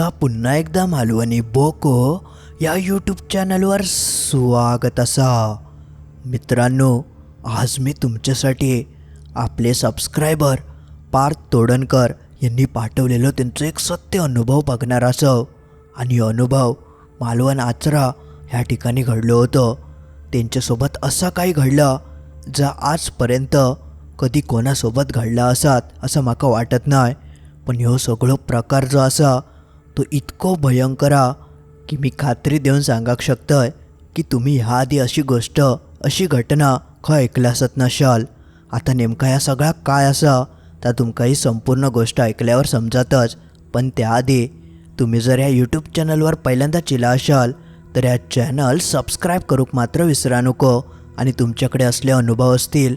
तुमचा पुन्हा एकदा मालवणी बोको या यूट्यूब चॅनलवर स्वागत असा. मित्रांनो आज मी तुमच्यासाठी आपले सबस्क्रायबर पार्थ तोडणकर यांनी पाठवलेलं त्यांचं एक सत्य अनुभव बघणार असं. आणि अनुभव मालवण आचरा ह्या ठिकाणी घडलं होतं. त्यांच्यासोबत असं काही घडलं जा आजपर्यंत कधी कोणासोबत घडला असत असं माका वाटत नाही. पण ह्यो सगळो प्रकार जो असा तो इतको भयंकर हा की मी खात्री देऊन सांगाक शकतय की तुम्ही ह्या आधी अशी गोष्ट अशी घटना खंय ऐकल्या असत नशाल. आता नेमका ह्या सगळा काय असा त्या तुमका ही संपूर्ण गोष्ट ऐकल्यावर समजातच. पण त्याआधी तुम्ही जर ह्या यूट्यूब चॅनलवर पहिल्यांदा चिला असाल तर ह्या चॅनल सबस्क्राईब करूक मात्र विसरा नको. आणि तुमच्याकडे असले अनुभव असतील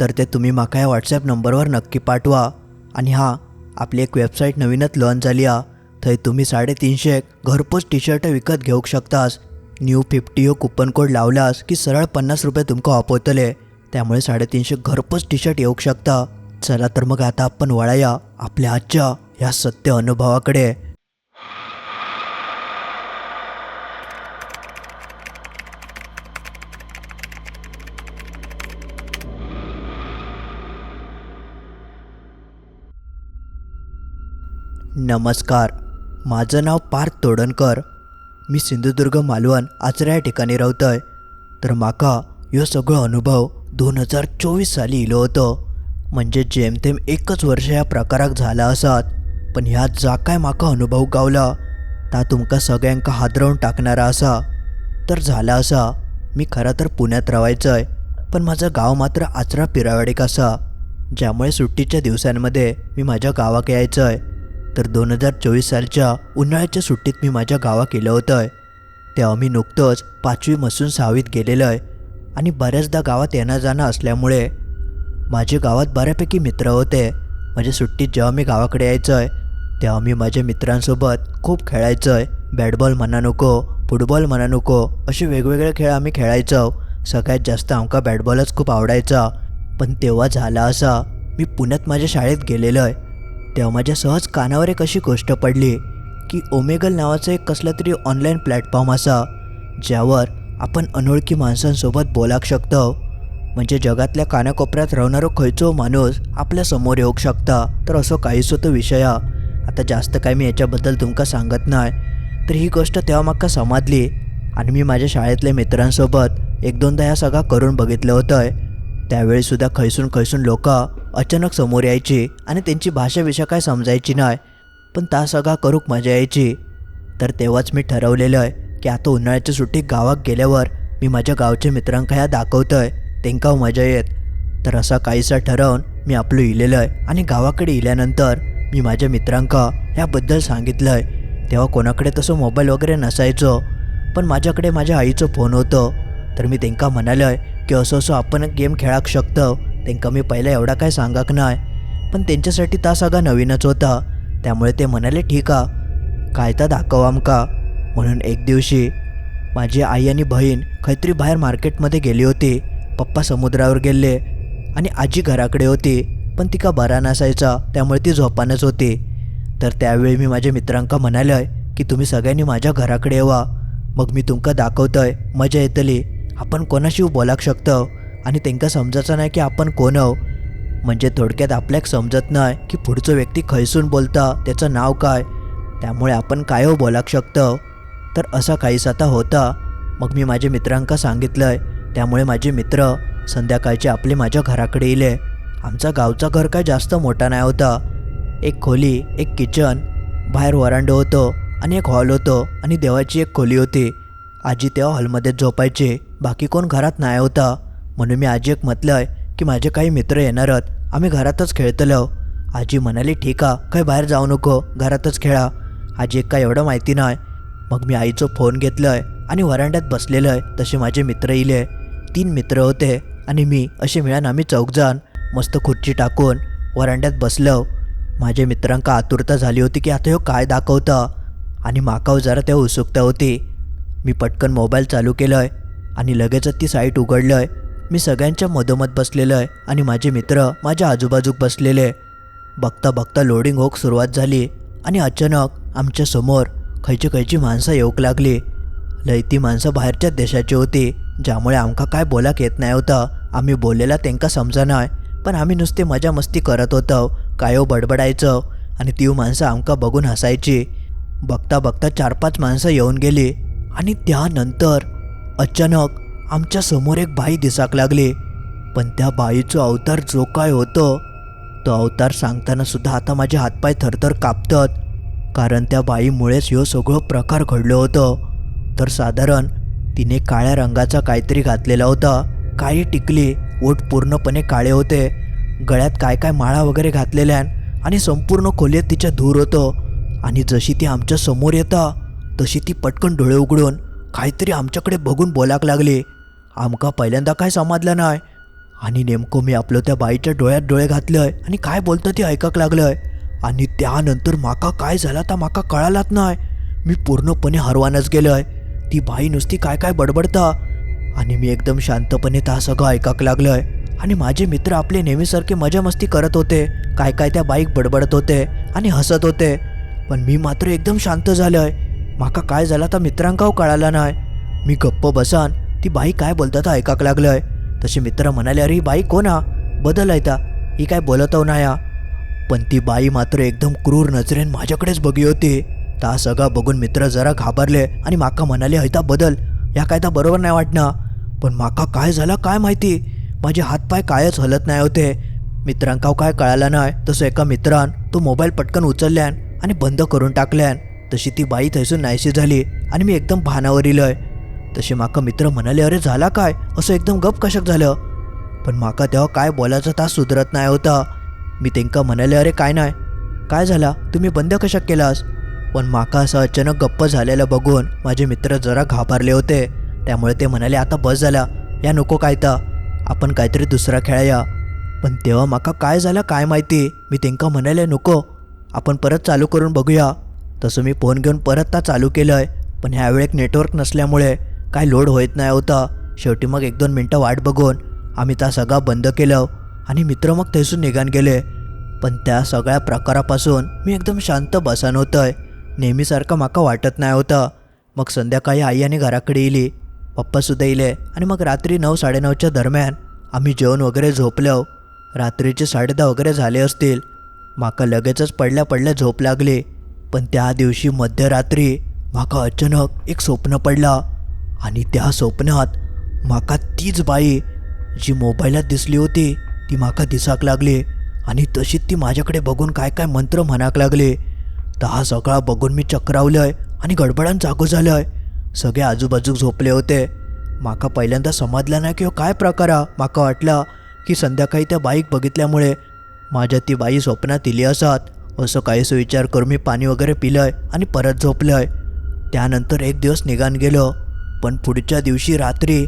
तर ते तुम्ही माका या व्हॉट्सॲप नंबरवर नक्की पाठवा. आणि हां आपली एक वेबसाईट नवीनच लॉन्च झाली हा. थंय तुम्ही साडेतीनशे घरपोच टी शर्ट विकत घेऊक शकतास. न्यू फिफ्टी हो कुपन कोड लावलास की सरळ पन्नास रुपये तुमका वापरतले. त्यामुळे साडेतीनशे घरपोच टी शर्ट येऊ शकता. चला तर मग आता आपण वळाया आपल्या आजच्या ह्या सत्य अनुभवाकडे. नमस्कार. माझं नाव पार्थ तोडणकर. मी सिंधुदुर्ग मालवण आचरा या ठिकाणी रावतय तर माका ह्यो सगळो अनुभव दोन हजार चोवीस साली इलो होतो. म्हणजे जेमतेम एकच वर्ष ह्या प्रकाराक झाला असत पण ह्यात जा काय माका अनुभव गावला ता तुमका सगळ्यांका हादरवून टाकणारा असा. तर झाला असा. मी खरं तर पुण्यात रावायचंय पण माझं गाव मात्र आचरा पिरावाडीक असा. ज्यामुळे सुट्टीच्या दिवसांमध्ये मी माझ्या गावाक यायचंय. तर दोन हजार चोवीस सालच्या उन्हाळ्याच्या सुट्टीत मी माझ्या गावात केलं होतं तेव्हा मी नुकतंच पाचवीपासून सहावीत गेलेलं आहे आणि बऱ्याचदा गावात येणं जाणं असल्यामुळे माझे गावात बऱ्यापैकी मित्र होते. माझ्या सुट्टीत जेव्हा मी गावाकडे यायचं आहे तेव्हा मी माझ्या मित्रांसोबत खूप खेळायचं आहे बॅटबॉल म्हणा नको फुटबॉल म्हणा नको असे वेगवेगळे खेळ आम्ही खेळायचो. सगळ्यात जास्त आमका बॅटबॉलच खूप आवडायचा. पण तेव्हा झाला असा मी पुण्यात माझ्या शाळेत गेलेलो आहे तेव्हा माझ्या सहज कानावर एक अशी गोष्ट पडली की ओमेगल नावाचं एक कसलं तरी ऑनलाईन प्लॅटफॉर्म असा ज्यावर आपण अनोळखी माणसांसोबत बोलाक शकतो. म्हणजे जगातल्या कानाकोपऱ्यात राहणारो खंयचो माणूस आपल्यासमोर येऊ शकता. तर असो काहीच तो विषय आता जास्त काय मी याच्याबद्दल तुमका सांगत नाही. तर ही गोष्ट तेव्हा मागका समजली. आणि मी माझ्या शाळेतल्या मित्रांसोबत एक दोनदा ह्या सगळा करून बघितलं होतं त्यावेळीसुद्धा खैसून खैसून लोक अचानक समोर यायची आणि त्यांची भाषाविषय काय समजायची नाही. पण ता सगळा करूक मजा यायची. तर तेव्हाच मी ठरवलेलं आहे की आता उन्हाळ्याच्या सुट्टीत गावात गेल्यावर मी माझ्या गावच्या मित्रांका ह्या दाखवतोय. त्यांका मजा येत. तर असा काहीसा ठरवून मी आपलं इलेलं आहे आणि गावाकडे इल्यानंतर मी माझ्या मित्रांका ह्याबद्दल सांगितलं आहे तेव्हा कोणाकडे तसं मोबाईल वगैरे नसायचो. पण माझ्याकडे माझ्या आईचं फोन होतं. तर मी त्यांका म्हणालं की असं असं आपण गेम खेळाक शकतो. तेंका मी पहिला एवढा काय सांगाक नाही पण त्यांच्यासाठी ता सगळा नवीनच होता. त्यामुळे ते म्हणाले ठीक आ. काय तर दाखव आमका. म्हणून एक दिवशी माझी आई आणि बहीण खैत्री बाहेर मार्केटमध्ये गेली होती. पप्पा समुद्रावर गेले आणि आजी घराकडे होती पण तिका बरा नसायचा त्यामुळे ती झोपानच होती. तर त्यावेळी मी माझ्या मित्रांका म्हणालं की तुम्ही सगळ्यांनी माझ्या घराकडे येवा. मग मी तुमका दाखवतोय. मजा येतली. आपण कोणाशी बोलाक शकतो. आणि त्यांका समजायचं नाही की आपण कोण आहो. म्हणजे थोडक्यात आपल्याक समजत नाही की पुढचं व्यक्ती खैसून बोलता त्याचं नाव काय? त्यामुळे आपण काय हो बोलाक शकतो? तर असा काहीच आता होता. मग मी माझ्या मित्रांका आहे त्यामुळे माझे मित्र संध्याकाळचे आपले माझ्या घराकडे येले आमचा गावचा घर काय जास्त मोठा नाही होता. एक खोली एक किचन बाहेर वरांडो होतो आणि एक हॉल होतो आणि देवाची एक खोली होती. आजी तेव्हा हॉलमध्ये झोपायचे. बाकी कोण घरात नाही होता. म्हणून मी आजी एक आहे की माझे काही मित्र येणार आहेत. आम्ही घरातच खेळतलो आजी म्हणाली ठीक आ काय बाहेर जाऊ नको घरातच खेळा. आजी एक काय एवढं माहिती नाही. मग मी आईचं फोन घेतलं आहे आणि वरांड्यात बसलेलं आहे. तसे माझे मित्र इले. तीन मित्र होते आणि मी. असे मिळून आम्ही चौकजान मस्त खुर्ची टाकून वरांड्यात बसलो माझ्या मित्रांका आतुरता झाली होती की आता ह्यो काय दाखवता? आणि माकाव जरा तेव्हा उत्सुकता होती. मी पटकन मोबाईल चालू केलं आहे आणि लगेचच ती साईट उघडलं आहे मी सगळ्यांच्या मधोमध बसलेलो आहे आणि माझे मित्र माझ्या आजूबाजूक बसलेले बघता बघता लोडिंग होक सुरुवात झाली आणि अचानक आमच्यासमोर खयची खयची माणसं येऊक लागली. लय ती माणसं बाहेरच्या देशाची होती ज्यामुळे आमका काय बोलाक येत नाही होतं. आम्ही बोललेला तेंका नाही पण आम्ही नुसते मजा मस्ती करत होतो कायो बडबडायचं आणि ती माणसं आमका बघून हसायची. बघता बघता चार पाच माणसं येऊन गेली आणि त्यानंतर अचानक आमच्यासमोर एक बाई दिसाक लागली. पण त्या बाईचं अवतार जो काय होतं तो अवतार सांगताना सुद्धा आता माझे हातपाय थरथर कापतात. कारण त्या बाईमुळेच ह्यो सगळं प्रकार घडलं होतं. तर साधारण तिने काळ्या रंगाचा काहीतरी घातलेला होता. काळी टिकली ओठ पूर्णपणे काळे होते. गळ्यात काय काय माळा वगैरे घातलेल्या आणि संपूर्ण खोलीत तिच्या धूर होतं. आणि जशी ती आमच्यासमोर येता तशी ती पटकन डोळे उघडून काहीतरी आमच्याकडे बघून बोलाक लागली. आमका पहिल्यांदा काय समजलं नाही. आणि नेमकं मी आपलं त्या बाईच्या डोळ्यात डोळे घातलंय आणि काय बोलतं ते ऐकाक आहे आणि त्यानंतर माका काय झाला तर माका कळालाच नाही. मी पूर्णपणे हरवानच गेलो आहे ती बाई नुसती काय काय बडबडता. आणि मी एकदम शांतपणे त्या सगळं ऐकाक आहे आणि माझे मित्र आपले नेहमीसारखे मजा मस्ती करत होते. काय काय त्या बाईक बडबडत होते आणि हसत होते. पण मी मात्र एकदम शांत झालोय. माका काय झाला तर मित्रांकाव कळाला नाही. मी गप्प बसान ती बाई काय बोलतात ऐकाक लागलोय? तसे मित्र म्हणाले अरे ही बाई कोण हा? बदल आहे ही काय बोलत ना या. पण ती बाई मात्र एकदम क्रूर नजरेन माझ्याकडेच बघी होती. ता सगळा बघून मित्र जरा घाबरले आणि माका म्हणाले हैता बदल. ह्या काय तर बरोबर नाही वाटणं. पण माका काय झालं काय माहिती? माझे हातपाय कायच हलत नाही होते. मित्रांका काय कळालं नाही. तसं एका मित्रान तो मोबाईल पटकन उचलल्यान आणि बंद करून टाकल्यान. तशी ती बाई थैसून नाहीशी झाली आणि मी एकदम भानावर इलोय तसे माका मित्र म्हणाले अरे झाला काय? असं एकदम गप कशक झालं? पण माका तेव्हा काय बोलायचं तास सुधरत नाही होता. मी तेंका म्हणाले अरे काय नाही. काय झाला? तुम्ही बंद कशक केलास? पण माका असं अचानक गप्प झालेलं बघून माझे मित्र जरा घाबरले होते. त्यामुळे ते म्हणाले आता बस झाला. या नको काय तर आपण काहीतरी दुसरा खेळूया पण तेव्हा माका काय झालं काय माहिती? मी तेंका म्हणाले नको. आपण परत चालू करून बघूया. तसं मी फोन घेऊन परत ता चालू केलंय. पण ह्यावेळेक नेटवर्क नसल्यामुळे काय लोड होत नाही होतं. शेवटी मग एक दोन मिनटं वाट बघून आम्ही त्या सगळा बंद केलं आणि मित्र मग थैसून निघान गेले. पण त्या सगळ्या प्रकारापासून मी एकदम शांत बसान होतंय. नेहमीसारखं माका वाटत नाही होतं. मग संध्याकाळी आई आणि घराकडे येली पप्पासुद्धा येले आणि मग रात्री नऊ साडेनऊच्या दरम्यान आम्ही जेवण वगैरे झोपलो. रात्रीचे साडेदहा वगैरे झाले असतील. माका लगेचच पडल्या पडल्या झोप लागली. पण त्या दिवशी मध्यरात्री माका अचानक एक स्वप्न पडला. आणि त्या स्वप्नात माका तीच बाई जी मोबाईलात दिसली होती ती माका दिसाक लागली. आणि तशीच ती माझ्याकडे बघून काय काय मंत्र म्हणाक लागले. तर हा सगळा बघून मी चक्रावलंय आणि गडबडान जागो झालंय. सगळे आजूबाजू झोपले होते. माका पहिल्यांदा समजलं नाही की काय प्रकार हा माका वाटला की संध्याकाळी त्या बाईक बघितल्यामुळे माझ्या ती बाई स्वप्नात इली असत. असं काहीसं विचार करून मी पाणी वगैरे पिलंय आणि परत झोपलंय. त्यानंतर एक दिवस निघान गेलो. पण पुढच्या दिवशी रात्री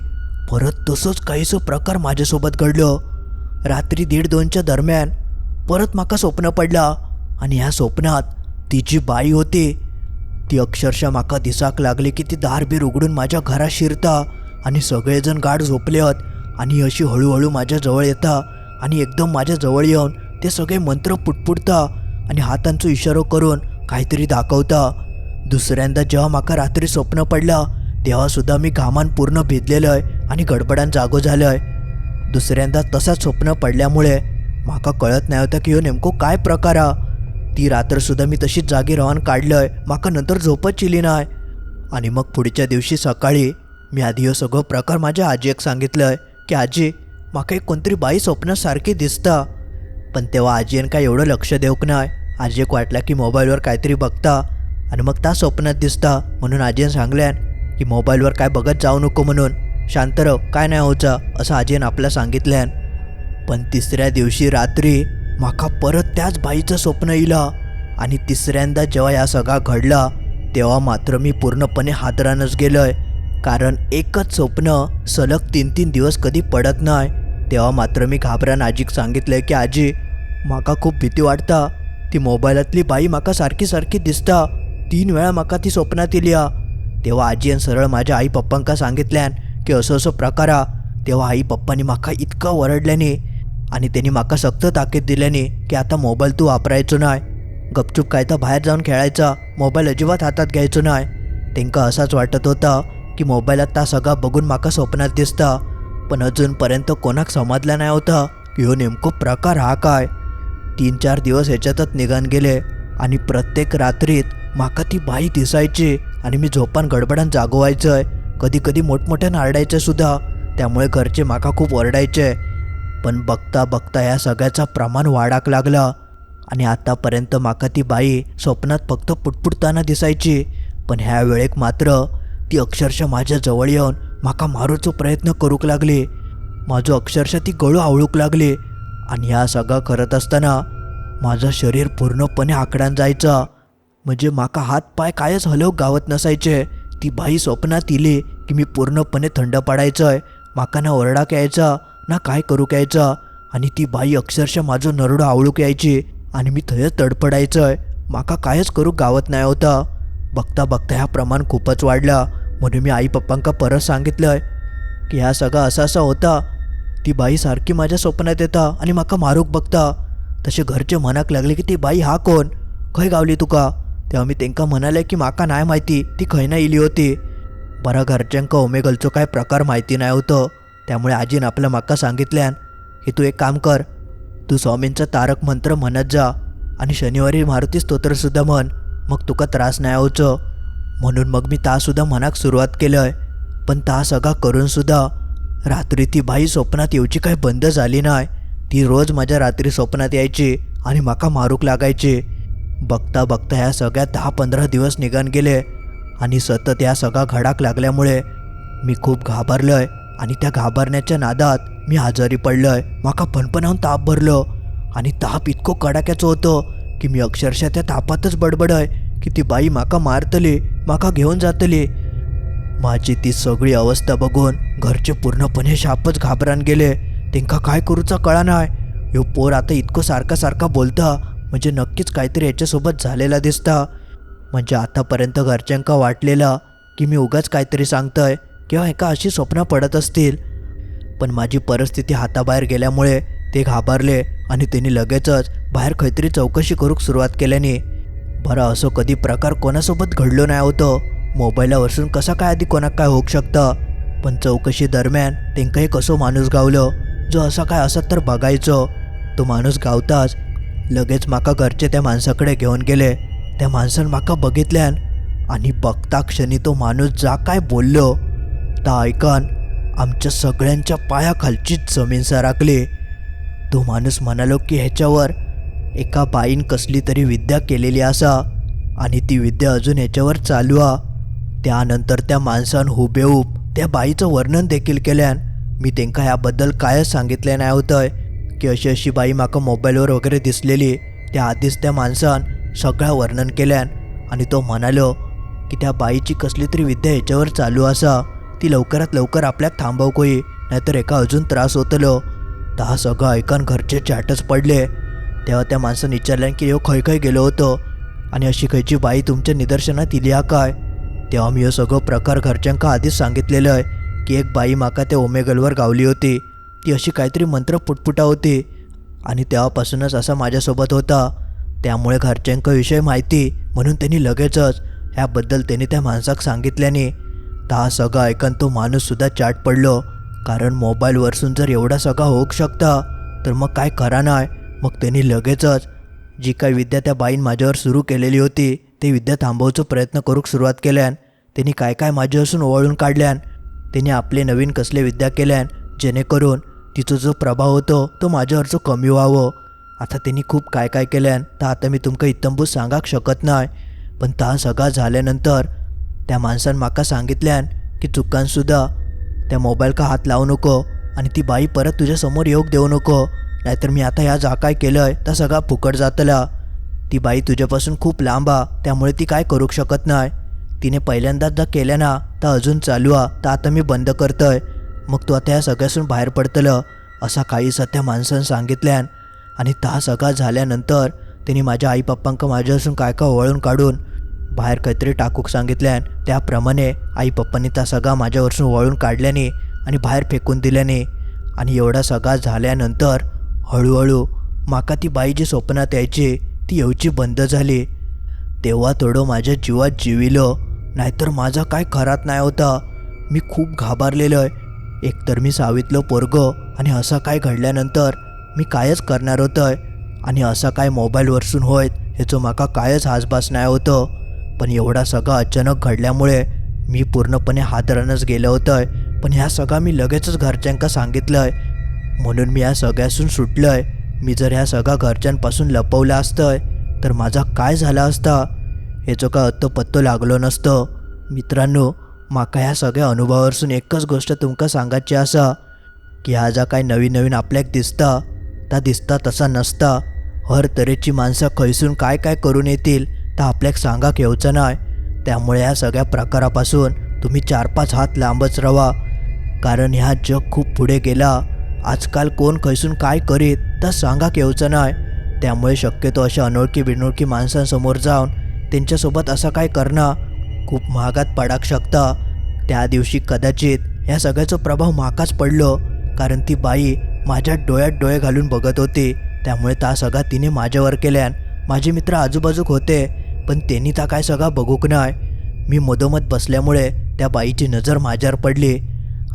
परत तसंच काहीसं प्रकार माझ्यासोबत घडलं. रात्री दीड दोनच्या दरम्यान परत माका स्वप्न पडला आणि ह्या स्वप्नात ती जी बाई होती. ती अक्षरशः माका दिसाक लागली की ती दारबीर उघडून माझ्या घरात शिरता आणि सगळेजण गाढ झोपलेत आणि अशी हळूहळू माझ्याजवळ येता आणि एकदम माझ्याजवळ येऊन ते सगळे मंत्र पुटपुटता आणि हातांचो इशारो करून काहीतरी दाखवता. दुसऱ्यांदा जेव्हा माका रात्री स्वप्न पडला तेव्हासुद्धा मी घामान पूर्ण भिजलेलं आहे आणि गडबडान जागो झालोय दुसऱ्यांदा तसाच स्वप्न पडल्यामुळे माका कळत नाही होतं की ह्यो नेमको काय प्रकार हा. ती रात्रसुद्धा मी तशीच जागी राहून काढलंय माका नंतर झोपच चिली नाही. आणि मग पुढच्या दिवशी सकाळी मी आधी हो सगळं प्रकार माझ्या आजीक सांगितलंय की आजी माका एक कोणतरी बाई स्वप्नासारखी दिसता. पण तेव्हा आजीन काय एवढं लक्ष देऊक नाही. आजीक वाटला की मोबाईलवर काहीतरी बघता आणि मग त्या स्वप्नात दिसता म्हणून आजीन सांगल्यान की मोबाईलवर काय बघत जाऊ नको म्हणून. शांतरव काय नाही होचा असं आजीन आपल्या सांगितल्यान पण तिसऱ्या दिवशी रात्री माका परत त्याच बाईचं स्वप्न इलं. आणि तिसऱ्यांदा जेव्हा या सगळा घडला तेव्हा मात्र मी पूर्णपणे हादरानच गेलोय. कारण एकच स्वप्न सलग तीन तीन दिवस कधी पडत नाही. तेव्हा मात्र मी घाबरान आजीक सांगितलंय की आजी माका खूप भीती वाटता. ती मोबाईलातली बाई माका सारखी सारखी दिसता. तीन वेळा माका ती स्वप्नात इली हा. तेव्हा आजीन सरळ माझ्या आई पप्पांका सांगितल्यान की असं असं प्रकार हा तेव्हा आई पप्पांनी माका इतकं वरडल्याने आणि त्यांनी माका सक्त ताकीद दिल्याने की आता मोबाईल तू वापरायचो नाही गपचूप काय तर बाहेर जाऊन खेळायचा मोबाईल अजिबात हातात घ्यायचो नाही तेंका असाच वाटत होता की मोबाईलात ता सगळा बघून म्हाका स्वप्नात दिसता पण अजूनपर्यंत कोणाक समजला नाही होता की ह्यो नेमको प्रकार हा काय. तीन चार दिवस ह्याच्यातच निघान गेले आणि प्रत्येक रात्रीत माका ती बाई दिसायची. आणि मी झोपान गडबडान जागवायचंय. कधी कधी मोठमोठ्यानं आरडायचं सुद्धा. त्यामुळे घरचे माका खूप ओरडायचे. पण बघता बघता या सगळ्याचा प्रमाण वाढाक लागला. आणि आतापर्यंत माका ती बाई स्वप्नात फक्त पुटपुटताना दिसायची. पण ह्या वेळेक मात्र ती अक्षरशः माझ्या जवळ येऊन माका मारूचो प्रयत्न करूक लागली. माझं अक्षरशः ती गळू आवळूक लागली. आणि ह्या सगळं करत असताना माझं शरीर पूर्णपणे आकडान जायचं. म्हणजे माका हात पाय कायच हलव गावत नसायचे. ती बाई स्वप्नात इली की मी पूर्णपणे थंड पडायचंय. माका ना ओरडा यायचा ना काय करू यायचा. आणि ती बाई अक्षरशः माझं नरडं आवळूक यायची आणि मी थंयच तडपडायचंय. माका कायच करू गावत नाही होता. बघता बघता ह्या प्रमाण खूपच वाढला. म्हणून मी आई पप्पांका परत सांगितलंय की ह्या सगळा असा असा होता. ती बाई सारखी माझ्या स्वप्नात येता आणि माका मारूक बघता. तसे घरचे मनाक लागले की ती बाई हा कोण? खंय गावली तुका? तेव्हा मी तेंका म्हणाले की माका नाही माहिती ती खंय ना इली होती. बरं घरच्यांका ओमेगलचो काय प्रकार माहिती नाही होतं. त्यामुळे आजीन आपल्या माका सांगितल्यान की तू एक काम कर तू स्वामींचा तारक मंत्र म्हणत जा आणि शनिवारी मारुती स्तोत्रसुद्धा म्हण मग तुका त्रास नाही होवचो म्हणून मग मी तासुद्धा मनाक सुरुवात केलंय पण ता सगळा करूनसुद्धा रात्री ती बाई स्वप्नात येऊची काय बंद झाली नाही ती रोज माझ्या रात्री स्वप्नात यायची आणि माका मारूक लागायची. बघता बघता ह्या सगळ्या दहा पंधरा दिवस निघान गेले आणि सतत या सगळा घडाक लागल्यामुळे मी खूप घाबरलोय आणि त्या घाबरण्याच्या नादात मी आजारी पडलोय. माका पणपणाहून ताप भरलो आणि ताप इतको कडाक्याचं होतं की मी अक्षरशः त्या तापातच बडबडय की ती बाई माका मारतली माका घेऊन जातली. माझी ती सगळी अवस्था बघून घरचे पूर्णपणे शापच घाबरान गेले. तेंका काय करूचा कळा नाही ह्यो पोर आता इतकं सारखा सारखा बोलता म्हणजे नक्कीच काहीतरी याच्यासोबत झालेला दिसता. म्हणजे आतापर्यंत घरच्यांका वाटलेलं की मी उगाच काहीतरी सांगतोय किंवा एका अशी स्वप्न पडत असतील. पण माझी परिस्थिती हाताबाहेर गेल्यामुळे ते घाबरले आणि त्यांनी लगेचच बाहेर काहीतरी चौकशी करूक सुरुवात केल्याने. बरं असं कधी प्रकार कोणासोबत घडलो नाही होतं. मोबाईलावरसून कसा काय आधी कोणाक काय होऊ शकतं? पण चौकशी दरम्यान त्यांकाही कसो माणूस गावलं? जो असा काय असत तर बघायचो. तो माणूस गावताच लगेच माका घरचे त्या माणसाकडे घेऊन गेले. त्या माणसान माका बघितल्यान आणि बघता क्षणी तो माणूस जा काय बोललो. ता ऐकन आमच्या सगळ्यांच्या पायाखालचीच जमीन सराकली तो माणूस म्हणालो की ह्याच्यावर एका बाईन कसली तरी विद्या केलेली असा आणि ती विद्या अजून ह्याच्यावर चालू आ. त्यानंतर त्या माणसान हुबेहूब त्या बाईचं वर्णन देखील केल्यान मी तेंका याबद्दल कायच सांगितले नाही होतं की अशी अशी बाई म्हाका मोबाईलवर वगैरे दिसलेली. त्या आधीच त्या माणसान सगळं वर्णन केल्यान आणि तो म्हणालो की त्या बाईची कसली तरी विद्या ह्याच्यावर चालू असा. ती लवकरात लवकर आपल्याक थांबवकोई नाहीतर एका अजून त्रास होतलो. तर हा सगळं ऐकून घरचे चाटच पडले. तेव्हा त्या माणसानं विचारल्यान की ह्यो खय खंय गेलो होतो? आणि अशी खंयची बाई तुमच्या निदर्शनात इली हा काय? तेव्हा मी हो सगळं प्रकार घरच्यांका आधीच सांगितलेलं आहे की एक बाई माका त्या ओमेगलवर गावली होती. ती अशी काहीतरी मंत्र पुटपुटा होती आणि तेव्हापासूनच असा माझ्यासोबत होता. त्यामुळे घरच्यांका विषय माहिती म्हणून त्यांनी लगेचच ह्याबद्दल त्यांनी त्या माणसाक सांगितल्याने तर हा सगळं ऐकून तो माणूससुद्धा चाट पडलो. कारण मोबाईलवरसून जर एवढा सगळा होऊ शकता तर मग काय करा नाही मग त्यांनी लगेचच जी काही विद्या त्या बाईन माझ्यावर सुरू केलेली होती ती विद्या थांबवचा प्रयत्न करूक सुरुवात केल्यान त्यांनी काय काय माझ्यापासून ओवाळून काढल्यान त्यांनी आपले नवीन कसले विद्या केल्यान जेणेकरून तिचा जो प्रभाव होतो तो माझ्यावरचं कमी व्हावं. आता त्यांनी खूप काय काय केल्यान तर आता मी तुमका इतंबूत सांगाक शकत नाही पण ता सगळा झाल्यानंतर त्या माणसान म्हाका सांगितल्यान की चुकानसुद्धा त्या मोबाईलका हात लावू नको आणि ती बाई परत तुझ्यासमोर येऊक देऊ नको. नाहीतर मी आता ह्या जा काय केलंय तर सगळा फुकट जातला. ती बाई तुझ्यापासून खूप लांब आ त्यामुळे ती काय करूक शकत नाही तिने पहिल्यांदाच जर केल्या ना तर अजून चालू आ तर आता मी बंद करतोय. मग तू आता या सगळ्यासून बाहेर पडतलं असा काही त्या माणसानं सांगितल्यान. आणि ता सगळा झाल्यानंतर तिने माझ्या आई पप्पांक माझ्यापासून काय काय ओवाळून काढून बाहेर काहीतरी टाकूक सांगितल्यान त्याप्रमाणे आई पप्पांनी त्या सगळा माझ्यावरसून वळून काढल्याने आणि बाहेर फेकून दिल्याने. आणि एवढा सगळा झाल्यानंतर हळूहळू माका ती बाई जी स्वप्नात यायची ती येऊची बंद झाली. तेव्हा थोडं माझ्या जीवात जिविलं नाहीतर माझा काय खरात नाही होता. मी खूप घाबरलेलो आहे एकतर मी सावीतलं पोरग आणि असं काय घडल्यानंतर मी कायच करणार होतंय आणि असं काय मोबाईलवरसून होय ह्याचं माका कायच हासबास नाही होतं. पण एवढा सगळा अचानक घडल्यामुळे मी पूर्णपणे हादरणच गेलं होतंय. पण ह्या सगळा मी लगेचच घरच्यांका सांगितलंय. म्हणून मी या सगळ्यासून सुटलंय. मी जर ह्या सगळ्या घरच्यांपासून लपवलं असतंय तर माझा काय झाला असता? ह्याचं काय अत्त पत्तो लागलो नसतं. मित्रांनो माका ह्या सगळ्या अनुभवावरसून एकच गोष्ट तुमका सांगायची आसा की हा जा काय नवीन नवीन आपल्याक दिसता ता दिसता तसा नसता. हर तऱ्हेची माणसं खैसून काय काय करून येतील तर आपल्याक सांगाक येऊचं नाय. त्यामुळे ह्या सगळ्या प्रकारापासून तुम्ही चार पाच हात लांबच राहा कारण ह्या जग खूप पुढे गेला. आजकाल कोण खैसून काय करीत तर सांगाक येऊचं नाय. त्यामुळे शक्यतो अशा अनोळखी बिनोळखी माणसांसमोर जाऊन त्यांच्यासोबत असं काय करणं खूप महागात पडाक शकता. त्या दिवशी कदाचित ह्या सगळ्याचा प्रभाव माकाच पडलो कारण ती बाई माझ्या डोळ्यात डोळे घालून बघत होती. त्यामुळे ता सगळा तिने माझ्यावर केल्यान माझे मित्र आजूबाजूक होते पण त्यांनी ता काय सगळा बघूक नाही मी मधोमध बसल्यामुळे त्या बाईची नजर माझ्यावर पडली.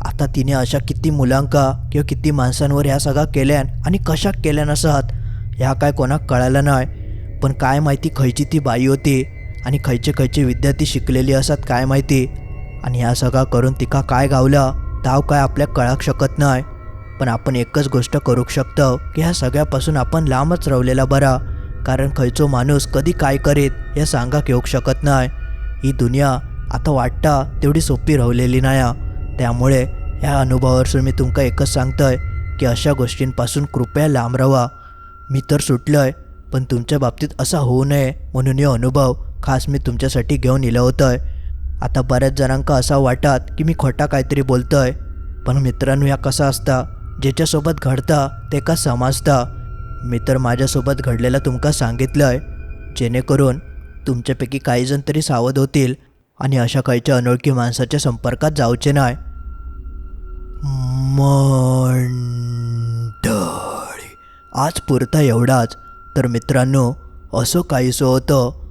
आता तिने अशा किती मुलांका किंवा किती माणसांवर ह्या सगळा केल्यान आणि कशा केल्यान असत ह्या काय कोणाक कळालं नाही पण काय माहिती खयची ती बाई होती आणि खयचे खयचे विद्यार्थी शिकलेली असत काय माहिती? आणि ह्या सगळा करून तिका काय गावला? ताव काय आपल्या कळाक शकत नाही. पण आपण एकच गोष्ट करू शकतो की ह्या सगळ्यापासून आपण लांबच रवलेला बरा. कारण खयचो माणूस कधी काय करीत हे सांगाक येऊ शकत नाही. ही दुनिया आता वाटता तेवढी सोपी राहिलेली नाही त्यामुळे ह्या अनुभवावरसून मी तुमका एकच सांगतोय की अशा गोष्टींपासून कृपया लांब राहा मी तर सुटलोय पण तुमच्या बाबतीत असा होऊ नये म्हणून हे अनुभव खास मी तुमच्यासाठी घेऊन इलं आहे आता बऱ्याच जणांका असं वाटत की मी खोटा काहीतरी आहे पण मित्रांनो ह्या कसा असता? ज्याच्यासोबत घडता ते का समजता? मी तर माझ्यासोबत घडलेलं तुमका सांगितलं आहे जेणेकरून तुमच्यापैकी काही जण तरी सावध होतील आणि अशा काहीच्या अनोळखी माणसाच्या संपर्कात जाऊचे नाही. मंडळी आज पुरता एवढाच. तर मित्रांनो असं काहीसं होतं.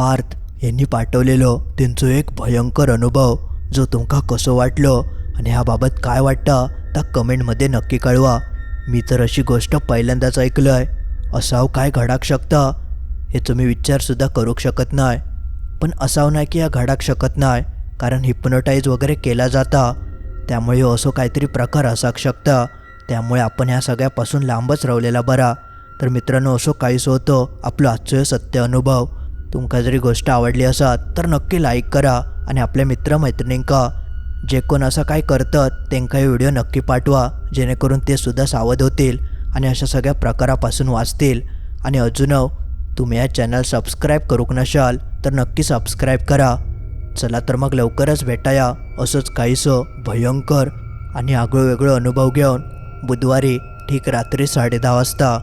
पार्थ यांनी पाठवलेलो त्यांचो एक भयंकर अनुभव जो तुमका कसो वाटलो आणि ह्याबाबत काय वाटतं त्या कमेंटमध्ये नक्की कळवा. मी तर अशी गोष्ट पहिल्यांदाच ऐकलं आहे असाव काय घडाक शकतं हे तुम्ही विचारसुद्धा करू शकत नाही पण असाव नाही की या घडाक शकत नाही कारण हिप्नोटाईज वगैरे केला जाता. त्यामुळे असो काहीतरी प्रकार असाक शकता. त्यामुळे आपण ह्या सगळ्यापासून लांबच राहिलेला बरा. तर मित्रांनो असो काहीच होतो आपलं आजचं हे सत्य अनुभव. तुमका जरी गोष्ट आवडली असत तर नक्की लाईक करा आणि आपल्या मित्रमैत्रिणींका जे कोण असं काय करतात त्यांकाही व्हिडिओ नक्की पाठवा जेणेकरून ते सुद्धा सावध होतील आणि अशा सगळ्या प्रकारापासून वाचतील. आणि अजून तुम्ही या चॅनल सबस्क्राईब करूक नशाल तर नक्की सबस्क्राईब करा. चला तर मग लवकरच भेटाया असंच काहीसं भयंकर आणि आगळं वेगळं अनुभव घेऊन. बुधवारी ठीक रात्री साडे दहा वाजता.